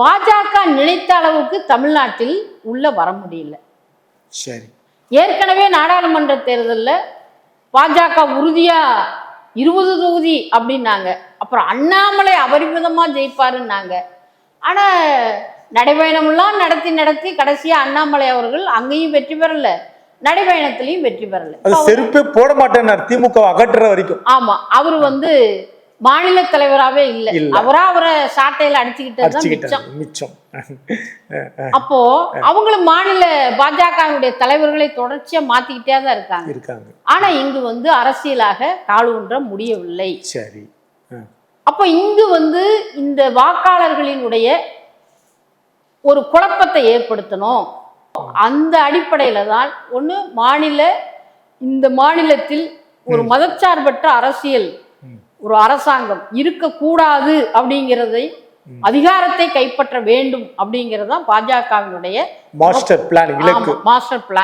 பாஜக நினைத்த அளவுக்கு தமிழ்நாட்டில் உள்ள வர முடியல. சரி. ஏற்கனவே நாடாளுமன்ற தேர்தலில் பாஜக உறுதியா இருபது தொகுதி அப்படின்னாங்க. அப்புறம் அண்ணாமலை அபரிமிதமா ஜெயிப்பாருன்னாங்க. ஆனா நடைபயணமெல்லாம் நடத்தி நடத்தி கடைசியா அண்ணாமலை அவர்கள் அங்கேயும் வெற்றி பெறல. நடைபயணத்திலையும் வெற்றி பெறல. செருப்பே போட மாட்டேன்னார் திமுக அகற்றுற வரைக்கும். ஆமா அவர் வந்து மாநில தலைவராகவே இல்லை. அவரா அவரை சாட்டையில அடிச்சுக்கிட்டது தான் மிச்சம். அப்போ அவங்களும் மாநில பாஜகவுடைய தலைவர்களை தொடர்ச்சியா மாத்திக்கிட்டே தான் இருக்காங்க. இருக்காங்க. ஆனா இங்கு வந்து அரசியலாக கால் ஊன்ற முடியவில்லை. சரி. அப்போ இங்கு வந்து இந்த வாக்காளர்களினுடைய ஒரு குழப்பத்தை ஏற்படுத்தணும். அந்த அடிப்படையில தான் ஒண்ணு மாநில இந்த மாநிலத்தில் ஒரு மதச்சார்பற்ற அரசியல். ஒரு அரசாங்கம் இருக்கக்கூடாது அப்படிங்கிறதை அதிகாரத்தை கைப்பற்ற வேண்டும் அப்படிங்கிறது தான் பாஜகவினுடைய மாஸ்டர் பிளான் மாஸ்டர் பிளான்